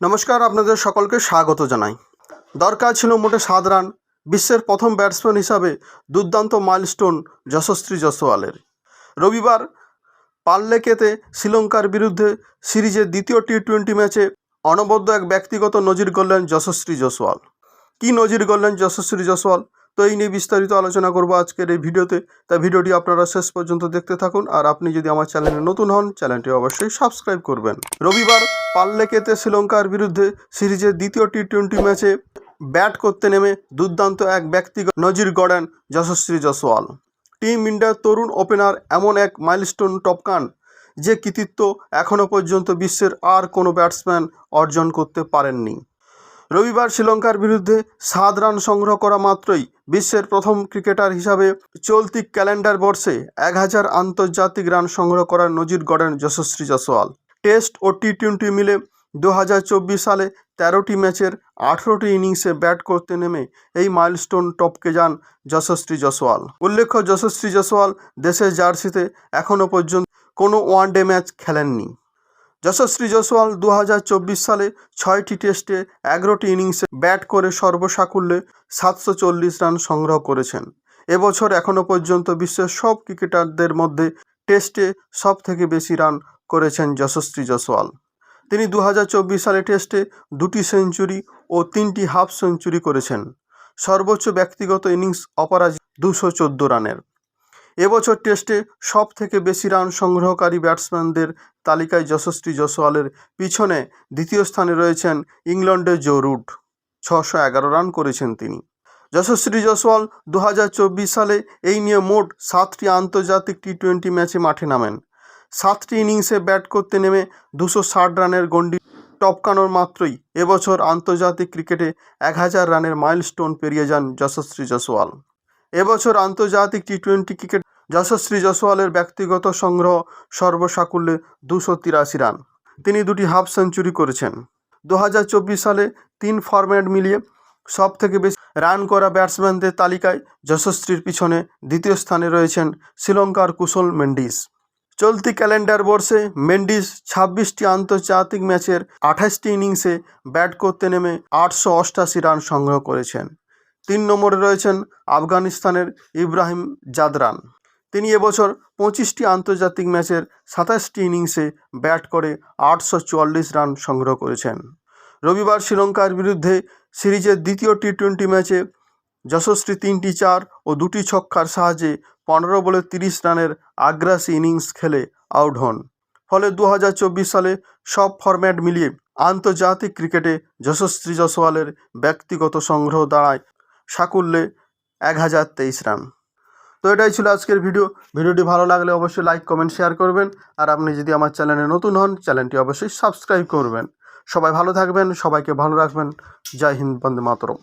নমস্কার, আপনাদের সকলকে স্বাগত জানাই। দরকার ছিল মোটে সাত রান বিশ্বের প্রথম ব্যাটসম্যান হিসাবে দুর্দান্ত মাইলস্টোন যশস্বী জসওয়ালের রবিবার পাল্লেকেতে শ্রীলঙ্কার বিরুদ্ধে সিরিজের দ্বিতীয় টি টোয়েন্টি ম্যাচে অনবদ্য এক ব্যক্তিগত নজির গড়লেন যশস্বী জসওয়াল কী নজির গড়লেন যশস্বী জসওয়াল তো এই নিয়ে বিস্তারিত আলোচনা করব আজকের এই ভিডিওতে। তা ভিডিওটি আপনারা শেষ পর্যন্ত দেখতে থাকুন। আর আপনি যদি আমার চ্যানেলে নতুন হন, চ্যানেলটি অবশ্যই সাবস্ক্রাইব করবেন। রবিবার পাল্লেকেতে শ্রীলঙ্কার বিরুদ্ধে সিরিজের দ্বিতীয় টি টোয়েন্টি ম্যাচে ব্যাট করতে নেমে দুর্দান্ত এক ব্যক্তিগত নজির গড়েন যশস্বী জসওয়াল টিম ইন্ডিয়ার তরুণ ওপেনার এমন এক মাইলস্টোন টপকান যে কৃতিত্ব এখনও পর্যন্ত বিশ্বের আর কোনো ব্যাটসম্যান অর্জন করতে পারেননি। রবিবার শ্রীলঙ্কার বিরুদ্ধে সাত রান সংগ্রহ করা মাত্রই বিশ্বের প্রথম ক্রিকেটার হিসাবে চলতি ক্যালেন্ডার বর্ষে এক হাজার আন্তর্জাতিক রান সংগ্রহ করার নজির গড়েন যশস্বী জসওয়াল টেস্ট ও টি টোয়েন্টি মিলে দু হাজার চব্বিশ সালে তেরোটি ম্যাচের আঠেরোটি ইনিংসে ব্যাট করতে নেমে এই মাইলস্টোন টপকে যান যশস্বী জসওয়াল উল্লেখ্য, যশস্বী জসওয়াল দেশের জার্সিতে এখনও পর্যন্ত কোনো ওয়ানডে ম্যাচ খেলেননি। যশস্বী জসওয়াল দু সালে ছয়টি টেস্টে এগারোটি ইনিংসে ব্যাট করে সর্বসাকুল্যে সাতশো চল্লিশ রান সংগ্রহ করেছেন। এবছর এখনও পর্যন্ত বিশ্বের সব ক্রিকেটারদের মধ্যে টেস্টে সব থেকে বেশি রান করেছেন যশস্বী জসওয়াল তিনি দু হাজার চব্বিশ সালে টেস্টে দুটি সেঞ্চুরি ও তিনটি হাফ সেঞ্চুরি করেছেন। সর্বোচ্চ ব্যক্তিগত ইনিংস অপরাজিত দুশো চোদ্দ রানের। এবছর টেস্টে সব থেকে বেশি রান সংগ্রহকারী ব্যাটসম্যানদের তালিকায় যশস্বী জসওয়ালের পিছনে দ্বিতীয় স্থানে রয়েছেন ইংল্যান্ডের জো রুট। ছশো এগারো রান করেছেন তিনি। যশস্বী জসওয়াল দু হাজার চব্বিশ সালে এই নিয়ে মোট সাতটি আন্তর্জাতিক টি টোয়েন্টি ম্যাচে মাঠে নামেন। সাতটি ইনিংসে ব্যাট করতে নেমে দুশো ষাট রানের গণ্ডি টপকানোর মাত্রই এবছর আন্তর্জাতিক ক্রিকেটে এক হাজার রানের মাইলস্টোন পেরিয়ে যান যশস্বী জসওয়াল এবছর আন্তর্জাতিক টি টোয়েন্টি ক্রিকেট যশস্বী জসওয়ালের ব্যক্তিগত সংগ্রহ সর্বসাকুল্যে দুশো তিরাশি রান। তিনি দুটি হাফ সেঞ্চুরি করেছেন। দু হাজার চব্বিশ সালে তিন ফরম্যাট মিলিয়ে সব থেকে বেশি রান করা ব্যাটসম্যানদের তালিকায় যশস্বীর পিছনে দ্বিতীয় স্থানে রয়েছেন শ্রীলঙ্কার কুশল মেন্ডিস। চলতি ক্যালেন্ডার বর্ষে মেন্ডিস ছাব্বিশটি আন্তর্জাতিক ম্যাচের আঠাশটি ইনিংসে ব্যাট করতে নেমে আটশো অষ্টাশি রান সংগ্রহ করেছেন। তিন নম্বরে রয়েছেন আফগানিস্তানের ইব্রাহিম জাদরান। তিনি এবছর পঁচিশটি আন্তর্জাতিক ম্যাচের সাতাশটি ইনিংসে ব্যাট করে আটশো চুয়াল্লিশ রান সংগ্রহ করেছেন। রবিবার শ্রীলঙ্কার বিরুদ্ধে সিরিজের দ্বিতীয় টি টোয়েন্টি ম্যাচে যশস্বী তিনটি চার ও দুটি ছক্কার সাহায্যে পনেরো বলে তিরিশ রানের আগ্রাসী ইনিংস খেলে আউট হন। ফলে দু হাজার চব্বিশ সালে সব ফরম্যাট মিলিয়ে আন্তর্জাতিক ক্রিকেটে যশস্বী জসওয়ালের ব্যক্তিগত সংগ্রহ দাঁড়ায় সাকুল্যে এক হাজার তেইশ রান। তো এটাই ছিল আজকের ভিডিও। ভিডিওটি ভালো লাগলে অবশ্যই লাইক কমেন্ট শেয়ার করবেন। আর আপনি যদি আমার চ্যানেলে নতুন হন, চ্যানেলটি অবশ্যই সাবস্ক্রাইব করবেন। সবাই ভালো থাকবেন, সবাইকে ভালো রাখবেন। জয় হিন্দ, বন্দে মাতরম।